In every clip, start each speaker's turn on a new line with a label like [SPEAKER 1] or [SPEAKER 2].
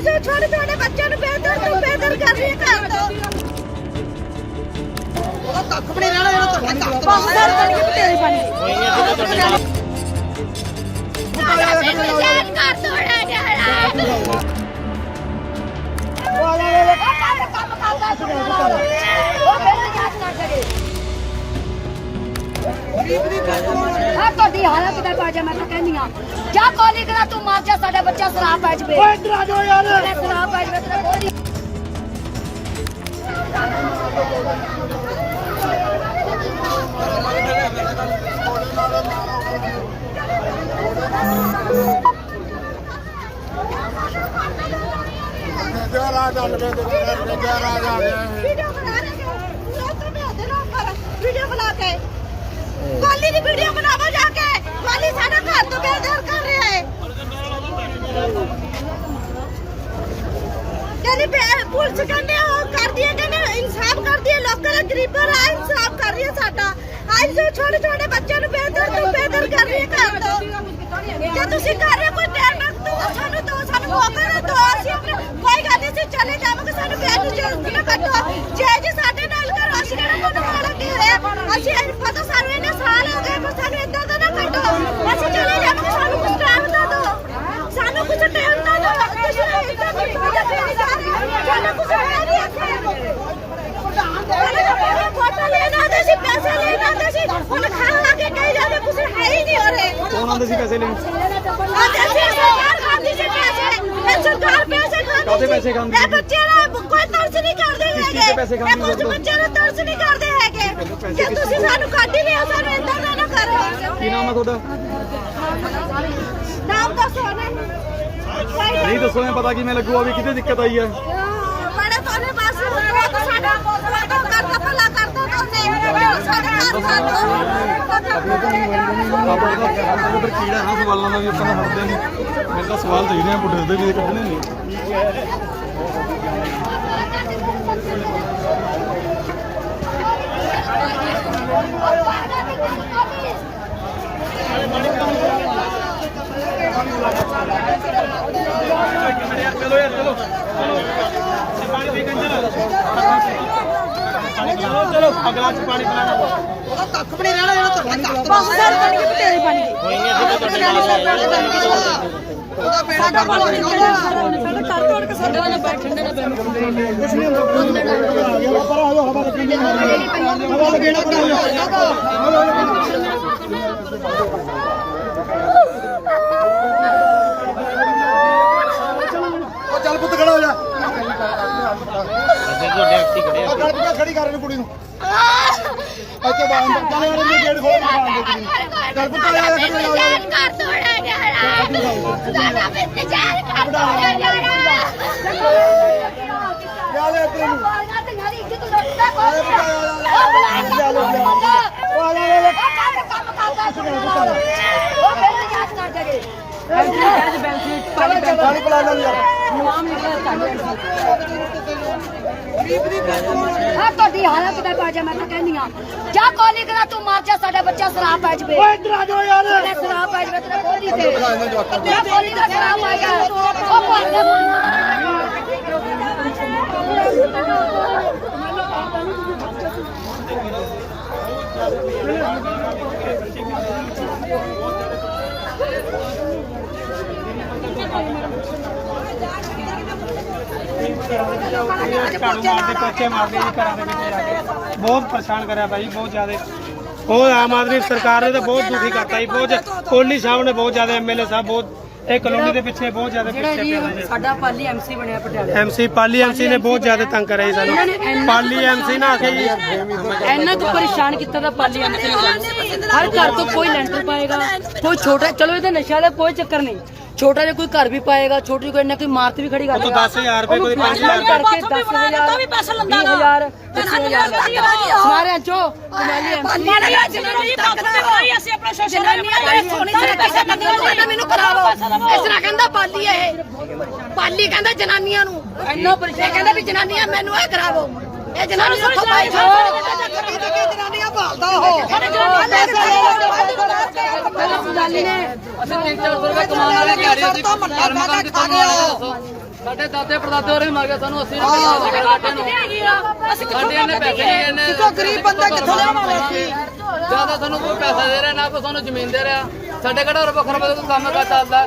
[SPEAKER 1] ਤੋਂ ਛੋਟੇ ਛੋਟੇ ਬੱਚਿਆਂ ਨੂੰ ਬੇਦਰ ਤੋਂ ਬੇਦਰ ਕਰ ਰਹੀ ਹੈ ਘਰ ਤੋਂ।
[SPEAKER 2] ਉਹਦਾ ਕੱਖ ਵੀ ਨਹੀਂ ਰਹਿਣਾ ਜਿਹੜਾ ਤੁਹਾਡੇ ਘਰ ਤੋਂ
[SPEAKER 1] ਬਹੁਤ ਸਾਰ ਬਣ ਕੇ ਤੇਰੇ ਬਣ ਗਏ ਘਰ ਤੋੜਿਆ ਹਾਲਤ ਕਿਦਾਂ ਪਾ ਜਾ ਮੈਂ ਤਾਂ ਕਹਿੰਦੀ ਆ ਜਾ ਕੋਲੀ ਕਰਾ ਤੂੰ ਮਾਰ ਜਾ ਸਾਡਾ ਬੱਚਾ ਸ਼ਰਾਬ ਪੈ ਜਵੇ ਓਏ ਇੱਧਰ ਆ ਜਾਓ ਯਾਰ ਸ਼ਰਾਬ ਪੈ ਜਵੇ ਤੇਰਾ ਕੋਈ ਵੀਡੀਓ ਬਣਾ ਰਹੇ ਹੋ ਲੋਕਾਂ ਨੇ ਉਹਦੇ ਨਾਲ ਕਰ ਵੀਡੀਓ ਬਣਾ ਕੇ ਕੋਲੀ ਦੀ ਵੀਡੀਓ ਬਣਾਵੋ ਜਾ ਕੇ ਕੋਲੀ ਸਾਡਾ ਘਰ ਤੋਂ ਬੇਦਰ ਕਰ ਰਿਹਾ ਹੈ ਕਹਿੰਦੇ ਬੇ- ਪੁਲਿਸ ਕਹਿੰਦੇ ਉਹ ਕਰਦੀ ਹੈ ਕਹਿੰਦੇ ਇਨਸਾਫ ਕਰਦੀ ਹੈ ਲੋਕਾਂ ਦਾ ਗਰੀਬਾਂ ਦਾ ਇਨਸਾਫ ਕਰ ਰਹੀ ਹੈ ਸਾਡਾ ਅੱਜ ਤੋਂ ਛੋਟੇ ਛੋਟੇ ਬੱਚਿਆਂ ਨੂੰ ਬੇਦਰ ਤੋਂ ਬੇਦਰ ਕਰ ਰਹੀ ਹੈ ਘਰ ਤੋਂ। ਜੇ ਤੁਸੀਂ ਕਰ ਰਹੇ ਹੋ ਕੋਈ ਟਾਈਮ ਨਾ ਦੋ ਸਾਨੂੰ ਦੋ ਸਾਨੂੰ ਮੌਕਾ ਨਾ ਦੋ ਅਸੀਂ ਆਪਣੇ ਕੋਈ ਗੱਲ ਨਹੀਂ, ਅਸੀਂ ਚਲੇ ਜਾਵਾਂਗੇ, ਸਾਨੂੰ ਬੇਦ ਜਲਦੀ ਨਾ ਕੱਢੋ। ਜੇ ਜੀ ਸਾਡੇ ਨਾਲ ਕਰੋ ਅਸੀਂ ਕਿਹੜਾ ਤੁਹਾਨੂੰ ਨਾਲ ਲੱਗੇ ਹੋਏ ਆ। ਅਸੀਂ ਇਹ ਪਤਾ ਸਾਨੂੰ ਇਹਨੇ ਸਾਲ ਹੋ ਗਏ, ਪਰ ਸਾਨੂੰ ਇਦਾਂ ਦਾ ਨਾ ਕੱਢੋ। ਅਸੀਂ ਚਲੇ ਜਾਵਾਂਗੇ, ਸਾਨੂੰ ਕੁਝ ਟਾਈਮ ਦਾ ਦਿਓ। ਸਾਨੂੰ ਕੁਝ ਟਾਈਮ ਦਾ ਦਿਓ। ਤੁਸੀਂ ਇਦਾਂ ਦੀ ਮਦਦ ਨਹੀਂ ਕਰ ਰਹੇ ਸਾਨੂੰ ਕੁਝ ਹੈ ਨਹੀਂ ਇੱਥੇ ਫੋਟੋ ਲੈਣਾ ਦੇ ਸੀ ਪੈਸੇ ਲੈਣਾ ਦੇ ਸੀ ਹੁਣ ਖਾਣ ਲੱਗੇ ਕਹੀ ਜਾਂਦੇ ਕੁਝ ਹੈ ਹੀ ਨਹੀਂ ਹੋ
[SPEAKER 3] ਸੀ ਪੈਸੇ ਲੈਣ।
[SPEAKER 1] ਖਾਂਦੀ ਸੀ ਪੈਸੇ। ਖਾਂਦੀ ਇਹ? ਬੱਚੇ ਨਾ ਕੋਈ ਤਰਸ ਨਹੀਂ ਕਰਦੇ ਹੈਗੇ
[SPEAKER 3] ਚੀਜ਼ ਦੇ ਪੈਸੇ ਖਾਂਦੀ
[SPEAKER 1] ਇਹ ਕੁਝ
[SPEAKER 3] ਸੀ?
[SPEAKER 1] ਬੱਚੇ ਨੂੰ ਤਰਸ ਨਹੀਂ ਕਰਦੇ ਹੈਗੇ।
[SPEAKER 3] ਪੈਸੇ
[SPEAKER 1] ਜੇ
[SPEAKER 3] ਕਿਸ
[SPEAKER 1] ਤੁਸੀਂ
[SPEAKER 3] ਚੀਜ਼ ਦੇ?
[SPEAKER 1] ਸਾਨੂੰ ਕੱਢ ਹੀ ਲਿਆ ਸਾਨੂੰ ਇੰਦਾ ਦਾ ਨਾ ਕਰੋ।
[SPEAKER 3] ਕੀ ਨਾਮ ਹੈ ਤੁਹਾਡਾ?
[SPEAKER 1] ਨਾਮ ਦੱਸੋ ਨਾ
[SPEAKER 3] ਨਹੀਂ ਦੱਸੋ ਐ ਪਤਾ ਕਿਵੇਂ ਵੀ ਕਿਤੇ ਦਿੱਕਤ ਆਈ ਹੈ।
[SPEAKER 1] ਬੜੇ ਤੋਨੇ ਬਸ ਸਾਡਾ ਕਰਦਾ ਭਲਾ ਕਰਦਾ ਤੋਨੇ ਸਾਡੇ ਘਰ ਸਾਡਾ
[SPEAKER 3] ਆਪਾਂ ਤਾਂ ਫਿਰ ਕੀੜਾ ਨਾ ਸਵਾਲਾਂ ਦਾ ਵੀ ਆਪਾਂ ਨੂੰ ਹਟਦੇ ਨਹੀਂ। ਮੇਰੇ ਤਾਂ ਸਵਾਲ ਚਾਹੀਦੇ ਆ ਪੁੱਠੇ ਦੇ ਵੀ ਕੱਢਣੇ ਨਹੀਂ। ਚਲੋ ਯਾਰ ਚਲੋ ਪਾਣੀ ਪੀ ਕੰਜਰ ਚਲੋ ਅਗਲਾ ਚ ਪਾਣੀ ਪਿਲਾਣਾ
[SPEAKER 2] ਉਹਦਾ ਕੱਖ ਵੀ ਨਹੀਂ ਰਹਿਣਾ ਜਿਹੜਾ ਤੁਹਾਡੇ ਤੋਂ
[SPEAKER 1] ਬਹੁਤ ਸਾਰ ਬਣ ਕੇ ਤੇਰੇ ਬਣ ਗਏ।
[SPEAKER 2] ਉਹਦਾ ਬੇੜਾ ਕਰ ਦੇਣਾ
[SPEAKER 1] ਸਾਡਾ ਘਰ ਤੋੜ ਕੇ ਸਾਡੇ ਨਾਲ ਬੈਠਣ ਦੇ ਨਾ।
[SPEAKER 3] ਪਰ ਆ ਜਾਓ ਹਵਾ ਲੱਗਣੀ ਹਵਾ ਲੱਗਣਾ ਪਰ ਉਹ ਚੱਲ ਪੁੱਤ ਖੜਾ ਹੋ ਜਾ ਅੱਛਾ ਤੁਹਾਡੇ ਐਕਟੀ ਖੜੇ ਆ ਗੱਲ ਪੁੱਤ ਖੜੀ ਕਰ ਇਹਨੂੰ ਕੁੜੀ ਨੂੰ ਇੱਥੇ ਬਾਹਰ ਚੱਲ ਯਾਰ ਇਹਨੂੰ ਗੇਟ ਖੋਲ ਬਾਹਰ ਦੇ ਨੂੰ ਚੱਲ ਪੁੱਤ ਆ ਜਾ ਹੋ ਜਾ
[SPEAKER 1] ਘਰ ਤੋੜਿਆ ਰਿਹਾ। ਸਾਡਾ ਇੰਤਜ਼ਾਰ ਕਰ ਤੋੜਿਆ ਜਾ ਰਿਹਾ।
[SPEAKER 3] ਲਿਆ ਲੈ ਇੱਧਰ ਨੂੰ।
[SPEAKER 1] ਬਾਲੀਆਂ ਤੇ ਯਾਰੀ ਇੱਜ਼ਤ ਲੁੱਟਦਾ ਕੋਈ ਉਹ ਬੁਲਾਇਆ
[SPEAKER 3] ਜਾ। ਲੈ ਉਹ ਲੈ ਲੈ
[SPEAKER 1] ਕੰਮ ਕਰਦਾ ਉਹ ਫਿਰ ਯਾਦ ਕਰ ਜਗੇ
[SPEAKER 3] ਪਾਣੀ ਪਿਲਾ ਲੈ ਯਾਰ
[SPEAKER 1] ਹਾਂ ਤੁਹਾਡੀ ਹਾਲਤ ਕਿਦਾਂ ਪਾ ਜਾ ਮੈਂ ਤਾਂ ਕਹਿੰਦੀ ਆ ਜਾ ਕੋਲੀ ਕਰਾ ਤੂੰ ਮਾਰ ਜਾ ਸਾਡਾ ਬੱਚਾ ਸ਼ਰਾਬ ਪੈ ਜਵੇ।
[SPEAKER 3] ਓਏ ਇੱਧਰ ਆ ਜਾਓ ਯਾਰ।
[SPEAKER 1] ਤੇਰਾ ਸ਼ਰਾਬ ਪੈ ਜਵੇ ਤੇਰਾ ਕੋਲੀ ਤੇ ਜਾ ਕੋਲੀ ਦਾ ਸ਼ਰਾਬ ਆ ਗਿਆ ਉਹ ਮਾਰ
[SPEAKER 4] ਮਾਰਦੇ ਕੋਚੇ ਮਾਰਦੇ ਜੀ ਘਰਾਂ ਦੇ ਵਿੱਚ ਜਾ ਕੇ ਬਹੁਤ ਪਰੇਸ਼ਾਨ ਕਰਿਆ ਭਾਈ ਬਹੁਤ ਜ਼ਿਆਦਾ। ਉਹ ਆਮ ਆਦਮੀ ਸਰਕਾਰ ਨੇ ਤਾਂ ਬਹੁਤ ਦੁਖੀ ਕਰਤਾ ਜੀ ਬਹੁਤ ਕੋਹਲੀ ਸਾਹਿਬ ਨੇ ਬਹੁਤ ਜ਼ਿਆਦਾ ਐਮਐਲਏ ਸਾਹਿਬ ਬਹੁਤ ਇਹ ਕਲੋਨੀ ਦੇ ਪਿੱਛੇ ਬਹੁਤ ਜ਼ਿਆਦਾ ਪਿੱਛੇ ਪਿਆ
[SPEAKER 5] ਜੀ ਸਾਡਾ ਪਾਲੀ ਐਮਸੀ ਬਣਿਆ ਪਟਿਆਲੇ।
[SPEAKER 4] ਐਮਸੀ ਪਾਲੀ ਐਮਸੀ ਨੇ ਬਹੁਤ ਜ਼ਿਆਦਾ ਤੰਗ ਕਰਿਆ ਜੀ ਸਾਨੂੰ। ਪਾਲੀ ਐਮਸੀ ਨਾ ਆ ਕੇ ਜੀ।
[SPEAKER 5] ਇੰਨਾ ਕੁ ਪਰੇਸ਼ਾਨ ਕੀਤਾ ਤਾਂ ਪਾਲੀ ਐਮਸੀ ਨੇ। ਹਰ ਘਰ ਤੋਂ ਕੋਈ ਲੈਂਟਰ ਪਾਏਗਾ ਕੋਈ ਛੋਟਾ ਚਲੋ ਇਹਦਾ ਨਸ਼ਾ ਦਾ ਕੋਈ ਚੱਕਰ ਨਹੀਂ। ਛੋਟਾ ਜਿਹਾ ਕੋਈ ਘਰ ਵੀ ਪਾਏਗਾ ਛੋਟੀ ਕੋਈ ਇੰਨਾ ਕੋਈ ਇਮਾਰਤ ਵੀ ਖੜੀ ਕਰ
[SPEAKER 4] ਉਹ ਤੋਂ 10000 ਰੁਪਏ ਕੋਈ 5000
[SPEAKER 5] ਕਰਕੇ 10000 ਵੀ ਪੈਸਾ ਲੰਦਾ ਦਾ ਸਾਰਿਆਂ ਚੋ ਕਮਾਲੀ ਐਮਸੀ
[SPEAKER 1] ਮੈਨੂੰ ਕਰਾਵੋ ਇਸ ਤਰ੍ਹਾਂ ਕਹਿੰਦਾ ਪਾਲੀ ਇਹ। ਪਾਲੀ ਕਹਿੰਦਾ ਜਨਾਨੀਆਂ ਨੂੰ।
[SPEAKER 5] ਇੰਨਾ ਪਰੇਸ਼ਾਨ
[SPEAKER 1] ਕਹਿੰਦਾ ਵੀ ਜਨਾਨੀਆਂ ਮੈਨੂੰ ਇਹ ਕਰਾਵੋ। ਇਹ ਜਨਾਨੀ ਸੱਥੋਂ ਪਾਈ
[SPEAKER 2] ਜਨਾਨੀਆਂ ਭਾਲਦਾ ਉਹ।
[SPEAKER 5] ਪਹਿਲਾਂ ਸੁਜਾਲੀ ਨੇ ਅਸੀਂ 300 ਰੁਪਏ ਕਮਾਉਣ ਵਾਲੇ
[SPEAKER 2] ਸਰ ਤਾਂ ਮੱਟਾ ਖਾ ਕੇ ਖਾ ਗਿਆ ਉਹ।
[SPEAKER 6] ਸਾਡੇ ਦਾਦੇ ਪੜਦਾਦੇ ਹੋਰੇ ਮਰ ਗਏ ਸਾਨੂੰ 80 ਰੁਪਏ ਦਾ ਸਾਡੇ ਨੂੰ। ਸਾਡੇ ਇਹਨੇ ਪੈਸੇ ਨਹੀਂ ਇਹਨੇ
[SPEAKER 2] ਕਿੱਥੋਂ ਗਰੀਬ ਬੰਦਾ ਕਿੱਥੋਂ ਲਿਆਵਾਂਗੇ? ਅਸੀਂ?
[SPEAKER 6] ਜ਼ਿਆਦਾ ਸਾਨੂੰ ਕੋਈ ਪੈਸਾ ਦੇ ਰਿਹਾ ਨਾ ਕੋਈ ਸਾਨੂੰ ਜ਼ਮੀਨ ਦੇ ਰਿਹਾ। ਸਾਡੇ ਕਿਹੜਾ ਰੁਪਏ ਖਰਬ ਕੋਈ ਕੰਮ ਕਾ ਚੱਲਦਾ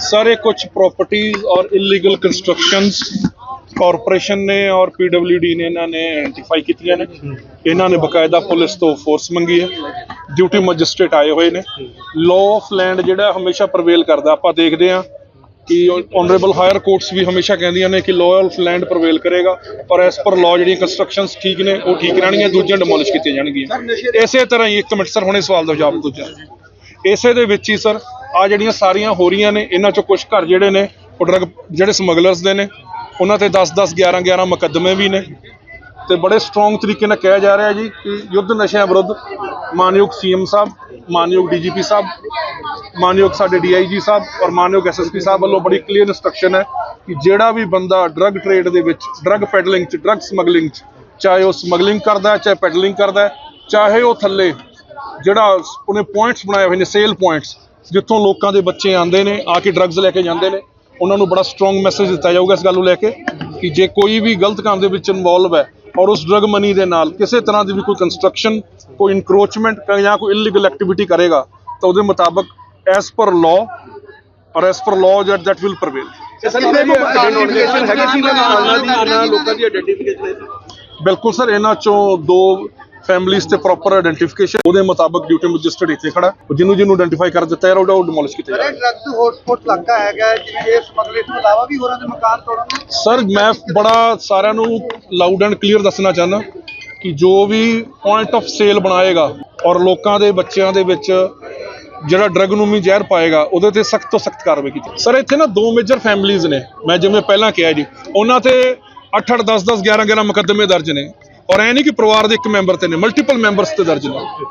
[SPEAKER 7] सर ये कुछ प्रॉपर्टीज और इलीगल ਕੰਸਟਰਕਸ਼ਨਸ ਕਾਰਪੋਰੇਸ਼ਨ ਨੇ ਔਰ ਪੀਡਬਲਯੂਡੀ ਨੇ ਇਹਨਾਂ ਨੇ ਆਇਡੈਂਟੀਫਾਈ ਕੀਤੀਆਂ ਨੇ ਇਹਨਾਂ ਨੇ ਬਕਾਇਦਾ ਪੁਲਿਸ ਤੋਂ ਫੋਰਸ ਮੰਗੀ ਹੈ ਡਿਊਟੀ ਮੈਜਿਸਟ੍ਰੇਟ ਆਏ ਹੋਏ ਨੇ ਲਾਅ ਆਫ ਲੈਂਡ ਜਿਹੜਾ ਹਮੇਸ਼ਾ ਪ੍ਰਵੇਲ ਕਰਦਾ ਆਪਾਂ ਦੇਖਦੇ ਹਾਂ ਕਿ ਆਨਰੇਬਲ ਹਾਇਰ ਕੋਰਟਸ ਵੀ ਹਮੇਸ਼ਾ ਕਹਿੰਦੀਆਂ ਨੇ ਕਿ ਲਾਅ ਆਫ ਲੈਂਡ ਪ੍ਰਵੇਲ ਕਰੇਗਾ ਔਰ ਐਸ ਪਰ ਲਾਅ ਜਿਹੜੀਆਂ ਕੰਸਟਰਕਸ਼ਨਸ ਠੀਕ ਨੇ ਉਹ ਠੀਕ ਰਹਿਣਗੀਆਂ ਦੂਜੀਆਂ ਡਿਮੋਲਿਸ਼ ਕੀਤੀਆਂ ਜਾਣਗੀਆਂ ਇਸੇ ਤਰ੍ਹਾਂ ਹੀ ਇੱਕ ਮਿੰਟ ਸਰ ਹੁਣੇ ਸਵਾਲ ਦਾ ਜਵਾਬ ਦੂਜਾ ਇਸੇ ਦੇ ਵਿੱਚ ਹੀ ਸਰ ਆ ਜਿਹੜੀਆਂ ਸਾਰੀਆਂ ਹੋ ਰਹੀਆਂ ਨੇ, ਇਹਨਾਂ ਚੋਂ ਕੁਝ ਘਰ ਜਿਹੜੇ ਨੇ, ਉਹ ਡਰਗ ਜਿਹੜੇ ਸਮਗਲਰਸ ਦੇ ਨੇ, ਉਹਨਾਂ ਤੇ 10 10 11 11 ਮੁਕੱਦਮੇ ਵੀ ਨੇ। ਤੇ ਬੜੇ ਸਟਰੋਂਗ ਤਰੀਕੇ ਨਾਲ ਕਿਹਾ ਜਾ ਰਿਹਾ ਜੀ ਕਿ ਯੁੱਧ ਨਸ਼ਿਆਂ ਵਿਰੁੱਧ ਮਾਨਯੋਗ ਸੀਐਮ ਸਾਹਿਬ, ਮਾਨਯੋਗ ਡੀਜੀਪੀ ਸਾਹਿਬ, ਮਾਨਯੋਗ ਸਾਡੇ ਡੀਆਈਜੀ ਸਾਹਿਬ ਔਰ ਮਾਨਯੋਗ ਐਸਐਸਪੀ ਸਾਹਿਬ ਵੱਲੋਂ ਬੜੀ ਕਲੀਅਰ ਇਨਸਟਰਕਸ਼ਨ ਹੈ ਕਿ ਜਿਹੜਾ ਵੀ ਬੰਦਾ ਡਰੱਗ ਟ੍ਰੇਡ ਦੇ ਵਿੱਚ ਡਰੱਗ ਪੈਡਲਿੰਗ ਚ ਡਰੱਗ ਸਮਗਲਿੰਗ ਚ, ਚਾਹੇ ਉਹ ਸਮਗਲਿੰਗ ਕਰਦਾ ਹੈ, ਚਾਹੇ ਪੈਡਲਿੰਗ ਕਰਦਾ ਹੈ, ਚਾਹੇ ਉਹ ਥੱਲੇ ਜਿਹੜਾ ਉਹਨੇ ਪੁਆਇੰਟਸ ਬਣਾਏ ਹੋਏ ਨੇ ਸੇਲ ਪੁਆਇੰਟਸ ਜਿੱਥੋਂ ਲੋਕਾਂ ਦੇ ਬੱਚੇ ਆਉਂਦੇ ਨੇ ਆ ਕੇ ਡਰੱਗਸ ਲੈ ਕੇ ਜਾਂਦੇ ਨੇ ਉਹਨਾਂ ਨੂੰ ਬੜਾ ਸਟਰੋਂਗ ਮੈਸੇਜ ਦਿੱਤਾ ਜਾਊਗਾ ਇਸ ਗੱਲ ਨੂੰ ਲੈ ਕੇ ਕਿ ਜੇ ਕੋਈ ਵੀ ਗਲਤ ਕੰਮ ਦੇ ਵਿੱਚ ਇਨਵੋਲਵ ਹੈ ਔਰ ਉਸ ਡਰੱਗ ਮਨੀ ਦੇ ਨਾਲ ਕਿਸੇ ਤਰ੍ਹਾਂ ਦੀ ਵੀ ਕੋਈ ਕੰਸਟਰਕਸ਼ਨ ਕੋਈ ਇਨਕਰੋਚਮੈਂਟ ਜਾਂ ਕੋਈ ਇਲੀਗਲ ਐਕਟੀਵਿਟੀ ਕਰੇਗਾ ਤਾਂ ਉਹਦੇ ਮੁਤਾਬਕ as per law or as per law jet that will prevail ਬਿਲਕੁਲ ਸਰ ਇਹਨਾਂ ਚੋਂ ਦੋ ਫੈਮਿਲੀਜ਼ ਤੇ ਪ੍ਰੋਪਰ ਆਇਡੈਂਟੀਫਿਕੇਸ਼ਨ ਉਹਦੇ ਮੁਤਾਬਕ ਡਿਊਟੀ ਮੈਜਿਸਟਰੇਟ ਇੱਥੇ ਖੜਾ। ਜਿਹਨੂੰ ਜਿਹਨੂੰ ਆਇਡੈਂਟੀਫਾਈ ਕਰ ਦਿੱਤਾ ਹੈ ਉਹ ਡਿਮੋਲਿਸ਼ ਕੀਤਾ ਜਾਏਗਾ
[SPEAKER 3] ਡਰੱਗਸ ਹੌਟਸਪੌਟ ਇਲਾਕਾ ਹੈਗਾ ਜਿਵੇਂ ਇਹ ਸਮਗਲਰ ਤੋਂ ਇਲਾਵਾ ਵੀ ਹੋਰਾਂ ਦੇ ਮਕਾਨ ਤੋੜਨ
[SPEAKER 7] ਸਰ ਮੈਂ ਬੜਾ ਸਾਰਿਆਂ ਨੂੰ ਲਾਊਡ ਐਂਡ ਕਲੀਅਰ ਦੱਸਣਾ ਚਾਹੁੰਦਾ ਕਿ ਜੋ ਵੀ ਪੁਆਇੰਟ ਆਫ ਸੇਲ ਬਣਾਏਗਾ ਔਰ ਲੋਕਾਂ ਦੇ ਬੱਚਿਆਂ ਦੇ ਵਿੱਚ ਜਿਹੜਾ ਡਰੱਗ ਨੂੰ ਵੀ ਜ਼ਹਿਰ ਪਾਏਗਾ ਉਹਦੇ ਤੇ ਸਖਤ ਤੋਂ ਸਖਤ ਕਾਰਵਾਈ ਕੀਤੀ ਸਰ ਇੱਥੇ ਨਾ ਦੋ ਮੇਜਰ ਫੈਮਿਲੀਜ਼ ਨੇ ਮੈਂ ਜਿਵੇਂ ਪਹਿਲਾਂ ਕਿਹਾ ਜੀ ਉਹਨਾਂ ਤੇ 8 8 10 10 11 11 ਮੁਕੱਦਮੇ ਦਰਜ ਨੇ। ਔਰ ਐ ਨਹੀਂ ਕਿ ਪਰਿਵਾਰ ਦੇ ਇੱਕ ਮੈਂਬਰ ਤੇ ਨੇ ਮਲਟੀਪਲ ਮੈਂਬਰਸ ਤੇ ਦਰਜ ਨੇ।